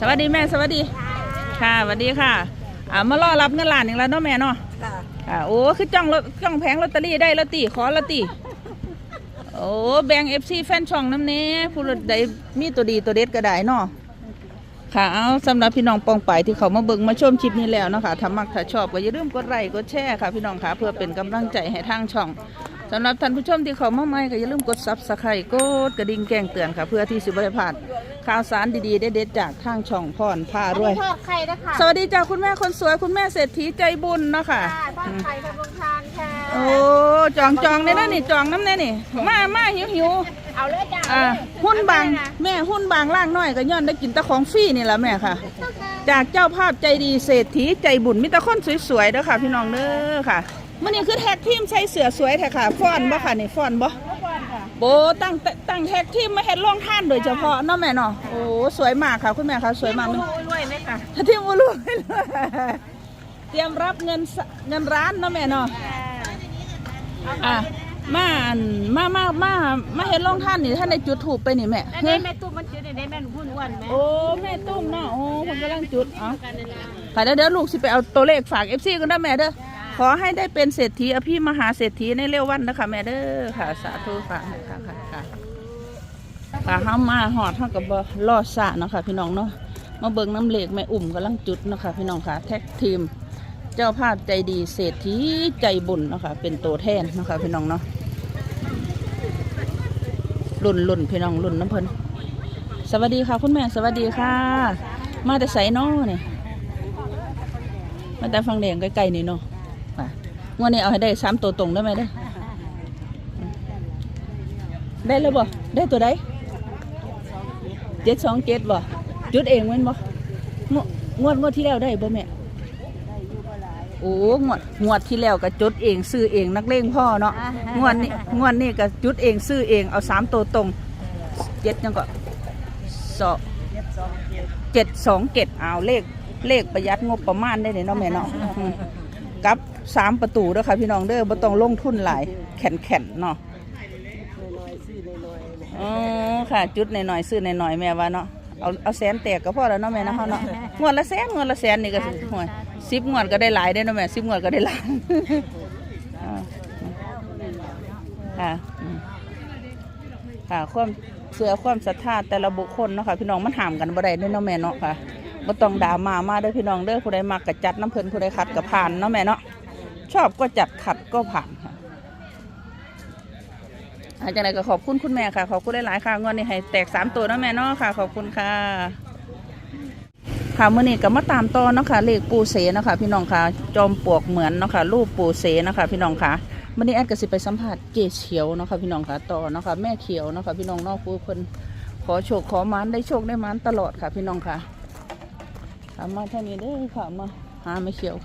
สวัสดีแม่สวัสดี ค่ะสวัสดีค่ะอ่ามารอรับเงินล้านอีกแล้วเนาะแม่เนาะค่ะอ่าโอ้คือจ้องรถจ้องแผงลอตเตอรี่ได้แล้วตีขอแล้วตีโอ้แบ่งเอฟซีแฟนช่องน้ำเนี้ผู้ใดมีตัวดีตัวเด็ดก็ได้เนาะค่ะเอาสำหรับพี่น้องปองไปายที่เขามาเบิ่งมาชมคลิปนี้แล้วเนาะคะถ้ามักถ้าชอบก็อย่าลืมกดไลค์กดแชร์ค่ะพี่น้องค่ะเพื่อเป็นกำลังใจให้ทางช่อง สำหรับท่านผู้ชมที่เขามาใหม่ก็อย่าลืมกดซับสไครต์กดกระดิ่งแจ้งเตือนค่ะ เพื่อที่สิบริพลาดข่าวสารดีๆเด็ดๆจากทางช่องพรพารวย ทอดไข่นะคะสวัสดีจ้าคุณแม่คนสวยคุณแม่เศรษฐีใจบุญเนาะค่ะทอดไข่ทำโรงทานค่ะ โอ้จองจองในนั่นนี่จองน้ำในนี่ มามาหิวหิวเอาเลยจ้าอ่าหุ้นบางแม่หุ้นบางล่างน้อยก็ย้อนได้กินแตะของฟรีนี่แหละแม่ค่ะ จากเจ้าภาพใจดีเศรษฐีใจบุญมิตรคนสวยๆเด้อค่ะ พี่น้องเด้อค่ะ มื่อนี้คือแท็กทีมใช้เสือสวยแท้ค่ะฟ้อนบ่ค่ะนี่ฟ้อนบ่โบตั้งตั้งแท็กทีมมาเฮ็ดร่องท่านโดยเฉพาะเนาะแม่เนาะโอ้สวยมากค่ะคุณแม่ค่ะสวยมากรวยไหมคะทีมอุลุยเตรียมรับเงินสเงินร้านเนาะแม่เนาะอะมาอั่นมามามามาเห็นลงท่านนี่ท่านในจุดถูกไปนี่แม่แล้วเฮ้ได้ยแม่ตุ้มมันจืดได้แม่หนูพูดอ้วนไหมโอ้แม่ตุ้มเนาะโอ้ผมกำลังจุดอ๋อค่ะเดี๋ยวเดี๋ยวลูกสิไปเอาตัวเลขฝากเอฟซีกันนะแม่เด้อ ขอให้ได้เป็นเศรษฐีอภิมหาเศรษฐีในเร็ววันนะคะแม่เด้อค่ะ สาธุค่ะค่ะค่ะค่ะค่ะห้ามาหอดเท่ากับบ่รอดสะเนาะค่ะพี่น้องเนาะมาเบิ่งน้ำเหล็กแม่อุ่มกำลังจุดเนาะค่ะพี่น้องค่ะแท็กทีม เจ้าภาพใจดีเศรษฐีใจบุญเนาะค่ะเป็นตัวแทนเนาะค่ะพี่น้องเนาะรุ่นรุ่นพี่น้องรุ่นน้ำเพลินสวัสดีค่ะคุณแม่สวัสดีค่ะ มาแต่ใส่นอเนี่ยมาแต่ฟังแดงใกล้ๆนี่เนาะ งวดนี้เอาให้ได้สามตัวตรงได้ไหมได้อได้แล้วบ่ ได้ตัวใดเจ็ดสองเจ็ดบ่จุดเองแมันบ่งวดงวดที่แล้วได้บ่แม่โอ้งวดงวดที่แล้วก็จุดเองซื้อเองนักเลงพ่อเนาะงวดนี้งวดนี้ก็จุดเองซื้อเองเอาสามตัวตรงเจ็ดยังก็สองเจ็ดสองเจ็ดเอาเลขเลขประหยัดงบประมาณได้เลยเนาะแม่เนาะกับ สามประตูเด้อค่ะพี่น้องเด้อบ่ต้องลงทุนหลายแข็งแข็งเนาะอ๋อค่ะ จุดหน่อยๆซื้อหน่อยๆแม่ว่าเนาะเอาเอาแสนแตกก็พอแล้วเนาะแม่เนาะเฮาเนาะงวดละแสนงวดละแสนนี่ก็สิหวยสิบงวดก็ได้หลายได้เนาะแม่สิบงวดก็ได้หลายค่ะค่ะความเสือความศรัทธาแต่ละบุคคลเนาะค่ะพี่น้องมันห่ามกันบ่ได้เด้อเนาะแม่เนาะค่ะบ่ต้องด่ามามาเด้อพี่น้องเด้อผู้ใดมักก็จัดน้ำเพลินผู้ใดขัดก็ผ่านเนาะแม่เนาะ ชอบก็จัดขัดก็ผ่านค่ะอาจารย์ก็ขอบคุณคุณแม่ค่ะ ขอบคุณหลายๆค่ะงวดนี้ให้แตกสามตัวเนาะแม่เนาะค่ะ ขอบคุณค่ะค่ะเมื่อนี้ก็มาตามต่อเนาะค่ะเลขปูเสเนาะค่ะพี่น้องค่ะ จอมปลวกเหมือนเนาะค่ะรูปปูเสเนาะค่ะพี่น้องค่ะเมื่อนี้แอดก็สิไปสัมผัสเกเขียวเนาะค่ะพี่น้องค่ะต่อเนาะค่ะแม่เขียวเนาะค่ะพี่น้องนอกผู้เพิ่นขอโชคขอมานได้โชคได้มานตลอดค่ะพี่น้องค่ะมาเท่านี้เด้ค่ะมาหาแม่เขียว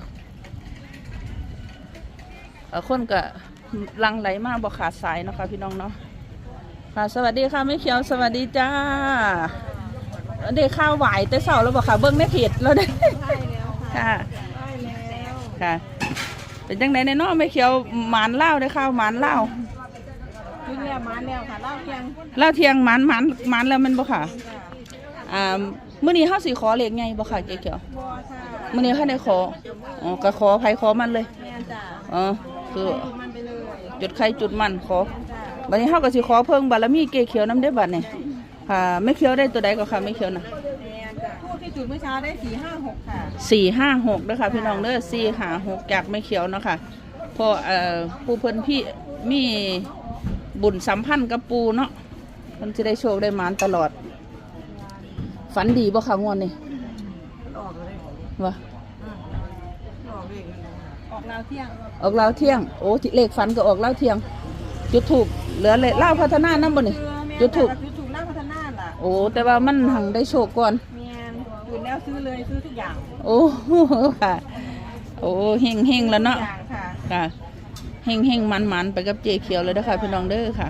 คนก็หลังไหลมาบ่ขาดสายเนาะค่ะพี่น้องเนาะค่ะสวัสดีค่ะแม่เขียวสวัสดีจ้าได้ข้าวไหวแต่เสาร์แล้วบอกค่ะเบิ้งในเพจเราได้ได้แล้วค่ะค่ะได้แล้วค่ะ เป็นจังไดในเน้อไม่เขียวหมานเล่าวได้ข้าวหมานเล่าวขึ้นแล้วมาแล้วค่ะเล่าเพียงเล่าวเทียงหมานหมานหมานแล้วแมันบ่ค่ะอ่ามื้อนี้เฮาสิขอเลขไงบ่ค่ะเจ๊เขียวบัวค่ะมื้อนี้เฮาได้ขออ๋อก็ขอไผขอมันเลยแม่จ้าอ๋อ คือดูมันไปเลยจุดใครจุดมันขอจ้าบัดนี้เฮาก็สิขอเพิ่งบารมีเจ๊เขียวนํได้บัดนี่ค่ะไม่เขียวได้ตัวใดก็ค่ะไม่เขียวนะแม่จ้าพูดที่จุดเมื่อเช้าได้สี่ห้าหกค่ะสี่ห้าหกนะคะพี่น้องเด้อสี่ห้าหกจากไม่เขียวเนาะคะเพราะเอ่อผู้เพิ่นพี่มีบุญสัมพันธ์กับปูเนาะมันจะได้โชคได้หมานตลอด ฝันดีบ่คะงวดนี่ออกเลยวะออกเลย ออกแล้วเที่ยง ออกเล้าวเที่ยง โอ้ที่เลขฝันก็ออกเล้าวเที่ยง จุดถูกเหลือเลยเล่าวพัฒนานั่นบ่นี่จุดถูกจุดถูกนั่งพัฒนาล่ะ โอ้แต่ว่ามันหังได้โชคก่อนแม่จุดแล้วซื้อเลยซื้อทุกอย่าง โอ้ค่ะ โอ้เฮงเฮงแล้วเนาะทุกอย่างค่ะค่ะเฮงเฮงมันมันๆไปกับเจเขียวเลยนะคะพี่น้องเด้อค่ะ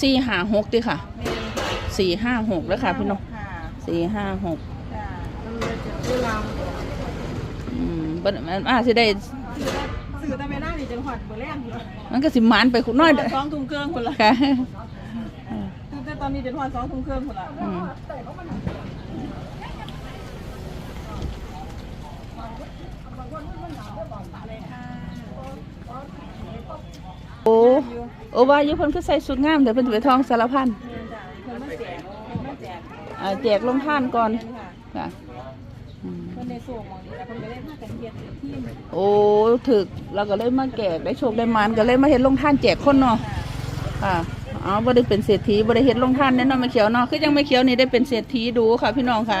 สี่ห้าหกดิค่ะแม่ค่ะสี่ห้าหกแล้วค่ะพี่น้องค่ะสี่ห้าหก จ้ามันเลยจะ ซื้อลอืมบัดมันอาจจะได้ำซื้อแต่ไม่ได้นี่จังหวัดเบอร์แรกอยู่มันก็สิหมันไปคุณน้อยเด้อสองถุงเครื่องคนละค่ะซื้อแต่ตอนนี้เป็นวันสองทุ่มครึ่งหมดละอืมโอ้โอ้ว่าอยู่เพิ่นคือใส่สุดงามเดี๋ยวเพิ่นสิไปทองสารพันเมียนจ้ะเพิ่นมาแจกเพิ่นมาแจกอ่าแจกลงท่านก่อนเมียนค่ะ ค่ะอืมเพิ่นในส่งมองดีแล้วเพิ่นก็เล่นผ้ากันเทียนที่โอ้ถึกเราก็เลยมาแจกได้โชคได้มานก็เลยมาเฮ็ดลงท่านแจกคนเนาะค่ะอ๋อบ่ได้เป็นเศรษฐีบ่ได้เฮ็ดลงท่านแน่นอนไม่เขียวเนาะคือยังไม่เขียวนี่ได้เป็นเศรษฐีดูค่ะ พี่น้องค่ะ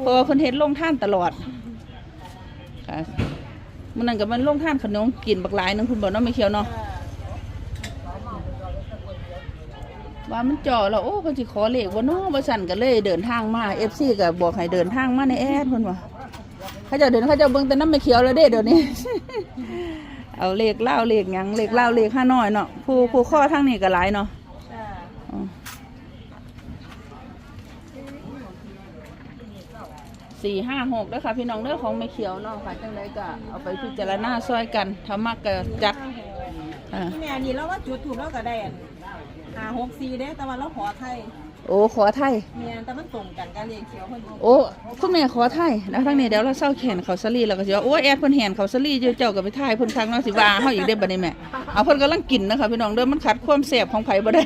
เพราะว่าเพิ่นเฮ็ดลงท่านตลอดค่ะมื้อนั้นก็มันลงท่านขนมกินบักหลายนึงคุณบ่เนาะไม่เขียวเนาะว่ามันจ่อแล้วโอ้เพิ่นสิขอเลขบ่เนาะบ่สั่นก็เลยเดินทางมา FC ก็บอกให้เดินทางมาในแอดเพิ่นว่า เขาเจ้าเดินเขาเจ้าเบิ่งแต่น้ำไม่เขียวแล้วเด้เดี๋ยวนี้ เอาเลขเล่าเลขหยังเลขเล่าเลขห้าน้อยเนาะผู้ผู้ข้อทางนี้ก็หลายเนาะจ้าอ๋อสี่ห้าหกแล้วค่ะพี่น้องเด้อของไม่เขียวเนาะค่ะจังไดก็เอาไปพิจารณาซอยกันถ้ามักก็จัดอ่า ที่แม่นี่เราว่าจุดถูกเราก็ได้อันหาหกสี่เด้แต่ว่าเราขอไทย โอ้ขอไทยเมียนแต่มันตรงกันการเรียนเขียวเพิ่นโอ้คุณแม่ขอไทยแล้วทั้งนี้เดี๋ยวเราเศร้าแขนเขาสลีแล้วก็สิว่าโอ้ยแอดเพิ่นแหนเขาสลีเจ้าเจ้าก็ไปถ่ายเพิ่นครั้งเนาะสิว่าเฮาอีกได้อบัดนี้แม่เอาเพิ่นกำลังกินนะคะพี่น้องเด้อมันขัดความแซ่บของไผบ่ได้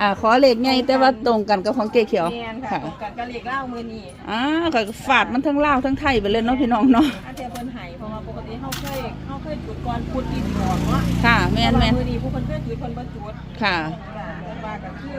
อ่าขอเลขใหญ่แต่ว่าตรงกันกับของเก๋เขียวเมียนค่ะตรงกันการเรียกเล่ามือนี่อ่าก็ฝาดมันทั้งลาวทั้งไทยไปเลยเนาะพี่น้องเนาะอันเดียวเพิ่นไห้เพราะว่าปกติเฮาเคยเฮาเคยจุดก่อนพุดดินก่อนเนาะค่ะแม่นแม่นมือนี้ผู้เพิ่นเคยจุดเพิ่นบ่จุดค่ะจ้ะเพิ่น ว่าก็คือ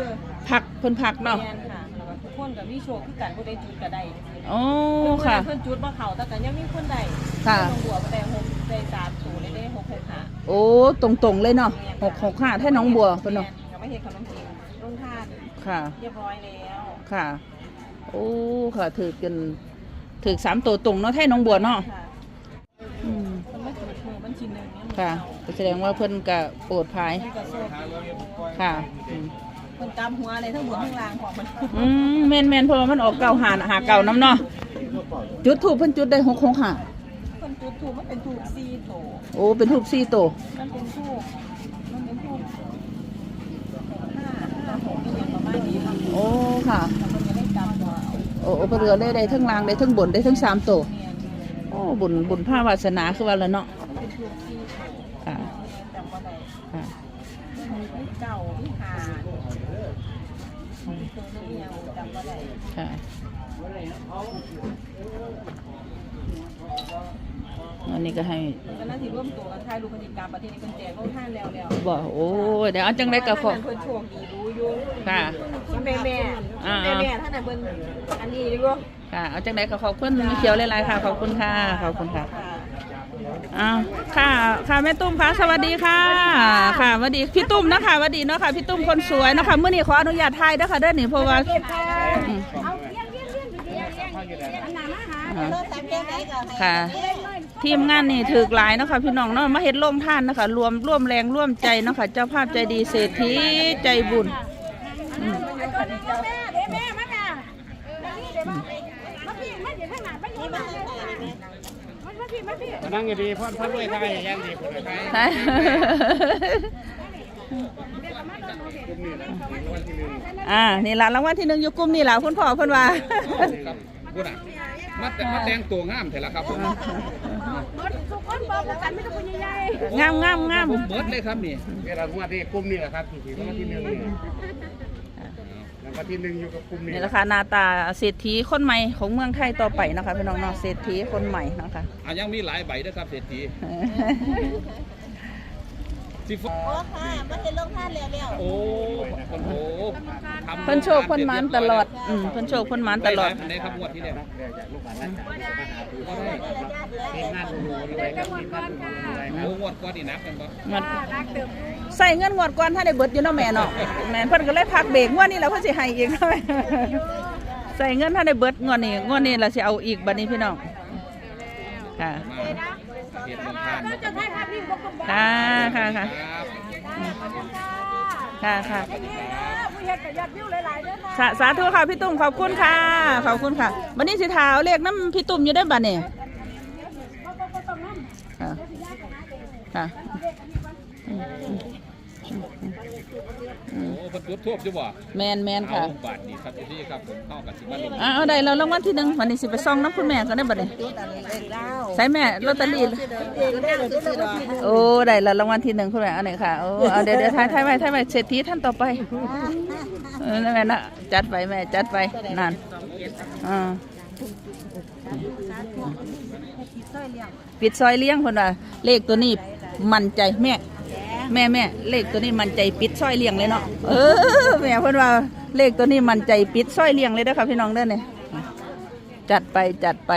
ผักเพิ่นผักเนาะแม่นค่ะแล้วก็ทุกคนก็มีโชคคือกันผู้ใดจุดก็ได้โอ้เพิ่นค่ะ เพิ่นจุดบ่เข้าแต่ก็ยังมีคนได้ค่ะต้องบัวบ่ได้หกได้สามศูนย์ได้ได้หกหกห้าโอ้ตรงๆเลยเนาะหกหกห้าแท่น้องบัวเพิ่นเนาะยังไม่เห็นขนมจีนลงทานค่ะ เรียบร้อยแล้วค่ะ โอ้ค่ะถือกันถือสามตัวตรงเนาะแท่น้องบัวเนาะค่ะอืมมันไม่จุดมือมันชิ้นหนึ่งเนี่ยมันค่ะก็ แสดงว่าเพิ่นก็โปรดภายมันก็โซ่ค่ะอืมคนตามหัวอะไรทั้งหมดทั้งรางของมันอืมแม่นแม่นเพราะว่ามันออกเก่าหาหาเก่าน้ำเนาะจุดถูกเพิ่นจุดได้หกหกห้าคนจุดถูกมันเป็นถูกซีโตโอ้เป็นทูบสี่ตัวมันเป็นถูกมันเป็นถูกห้าห้าหกอย่างประมาณนี้ครับโอ้ค่ะแต่มันจะได้จำตัวเอาโอ้โอ้เพิ่นก็เลยได้ทั้งล่างได้ทั้งบนได้ทั้งสามตัวเนี่ยโอ้บุญบุญผ้าวาสนาคือว่าแล้วเนาะมันเป็นถูกซีโต ค่ะ จำว่าไหน ค่ะ ที่ เก่าที่หาตัวนี้ยังจำว่าไหนค่ะอันนี้ก็ให้ก็น่าสิร่วมตัวกันทายลูกคณิกรรมประเทศนี้เป็นแจกโลกท่านแล้วแล้วบอกโอ้ยเดี๋ยวเอาจังได้ก็ขอท่านนั้นเพิ่นโชคดีรู้อยู่ค่ะคุณแม่แม่อ่า แม่แม่ท่านนั้นเพิ่นอันนี้ดีกว่า ค่ะ เอาจังได้ก็ขอบคุณมีเขียวหลายๆค่ะ ขอบคุณค่ะ ขอบคุณค่ะค่ะ อ้าวค่ะ ค่ะแม่ตุ้มค่ะ สวัสดีค่ะ ค่ะสวัสดี พี่ตุ้มนะคะสวัสดีเนาะค่ะ พี่ตุ้มคนสวยเนาะคะเมื่อนี้ขออนุญาตถ่ายเด้ค่ะเด้อนี่เพราะว่าค่ะ ทีมงานนี่ถือหลายเนาะค่ะพี่น้องเนาะมาเฮ็ดโรงท่านเนาะคะรวมร่วมแรงร่วมใจเนาะค่ะเจ้าภาพใจดีเศรษฐีใจบุญอืม แม่มาค่ะนี่เดี๋ยวมามาพี่มาเดี๋ยวข้างหน้าไปนี่มามาพี่ มานั่งดีๆพ่อพ่อด้วยไทยยังดีคนไทยใช่อ่า นี่ละรางวัลที่หนึ่งอยู่กลุ่มนี่ละคุณพ่อเพิ่นว่าครับพูดอะมาแต่มาแต่งตัวงามเถอะละครับผมทุกคนบอกกันไม่ต้องใหญ่งามงามงามผมเบิร์ดเลยครับนี่เวลางวดที่กลุ่มนี่แหละครับที่รางวัลที่หนึ่งนี่ รางวัลที่หนึ่งอยู่กับกลุ่มนี้นี่แหละค่ะหนาตาเศรษฐีคนใหม่ของเมืองไทยต่อไปนะคะพี่น้องเนาะเศรษฐีคนใหม่นะคะ อะยังมีหลายใบด้วยครับเศรษฐี สิฟโอ้ค่ะมาเห็นโลกท่านแล้วแล้วโอ้คนโอ้ทำเพิ่นโชคเพิ่นหมานตลอดอืมเพิ่นโชคเพิ่นหมานตลอดในครับงวดที่แล้วๆได้กระมวลก่อนค่ะโอ้งวดก่อนนี่นักกันปะมันรักเดิมใส่เงินงวดก่อนถ้าได้เบิดอยู่เนาะแม่เนาะแม่เพิ่นก็เลยพักเบรกงวดนี้แล้วเพิ่นสิให้อีกเนาะแม่ใส่เงินถ้าได้เบิดงวดนี้งวดนี้เราสิเอาอีกบัดนี้พี่น้องค่ะมาเหตุลงทาน คุณบอกค่ะค่ะค่ะครับค่ะค่ะผู้เฮ็ดกับยอดวิวหลายๆเด้อค่ะสาสาธุค่ะพี่ตุ้มขอบคุณค่ะ ขอบคุณค่ะ วันนี้สิถาวเรียกน้ำพี่ตุ้มอยู่ได้บัดนี่ค่ะค่ะ อืมอืมอืมอืมโอ้คนจุดทูบอยู่บ่แมนแมนเอาค่ะบาทนี่ครับที่ครับผมเข้ากับสิบาทลงอ่าเอาได้แล้วรางวัลที่หนึ่งวันนี้สิไปซ่องน้ำคุณแม่ก็ได้บัดนี้จุดอันเล็กเล่าใส่แม่ลอตเตอรี่เองได้เลยจุดดอกโอ้ได้แล้วรางวัลที่หนึ่งคุณแม่เอาไหนค่ะโอ้เอาเดี๋ยวเดี๋ยวถ่ายถ่ายไว้ถ่ายไว้เศรษฐีท่านต่อไปเออนั่นแม่นะจัดไปแม่จัดไปนั่นอ่าปิดซอยเลี้ยงคนว่าเลขตัวนี้มั่นใจแม่ แม่แม่เลขตัวนี้มันใจปิดสร้อยเลี้ยงเลยเนาะเออแม่เพิ่นว่าเลขตัวนี้มันใจปิดสร้อยเลี้ยงเลยเด้อครับพี่น้องเด้อเนี่ยจัดไปจัดไป